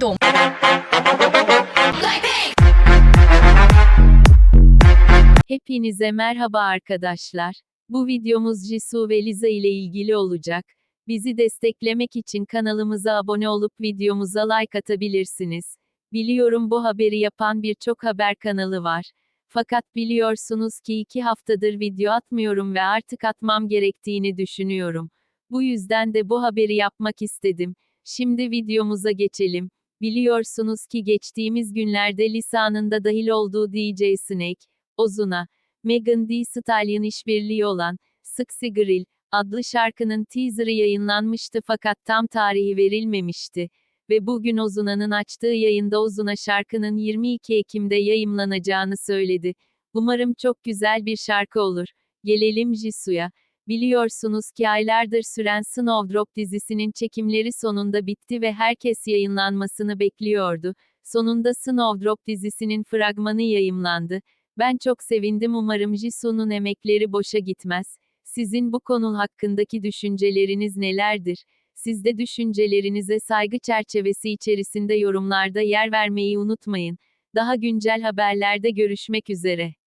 dom. Hepinize merhaba arkadaşlar. Bu videomuz Jisoo ve Liza ile ilgili olacak. Bizi desteklemek için kanalımıza abone olup videomuza like atabilirsiniz. Biliyorum bu haberi yapan birçok haber kanalı var. Fakat biliyorsunuz ki iki haftadır video atmıyorum ve artık atmam gerektiğini düşünüyorum. Bu yüzden de bu haberi yapmak istedim. Şimdi videomuza geçelim. Biliyorsunuz ki geçtiğimiz günlerde Lisa'nın da dahil olduğu DJ Snake, Ozuna, Megan Thee Stallion işbirliği olan Sexy Grill adlı şarkının teaserı yayınlanmıştı fakat tam tarihi verilmemişti. Ve bugün Ozuna'nın açtığı yayında Ozuna şarkının 22 Ekim'de yayımlanacağını söyledi. Umarım çok güzel bir şarkı olur. Gelelim Jisoo'ya. Biliyorsunuz ki aylardır süren Snowdrop dizisinin çekimleri sonunda bitti ve herkes yayınlanmasını bekliyordu. Sonunda Snowdrop dizisinin fragmanı yayımlandı. Ben çok sevindim umarım Jisoo'nun emekleri boşa gitmez. Sizin bu konu hakkındaki düşünceleriniz nelerdir? Siz de düşüncelerinize saygı çerçevesi içerisinde yorumlarda yer vermeyi unutmayın. Daha güncel haberlerde görüşmek üzere.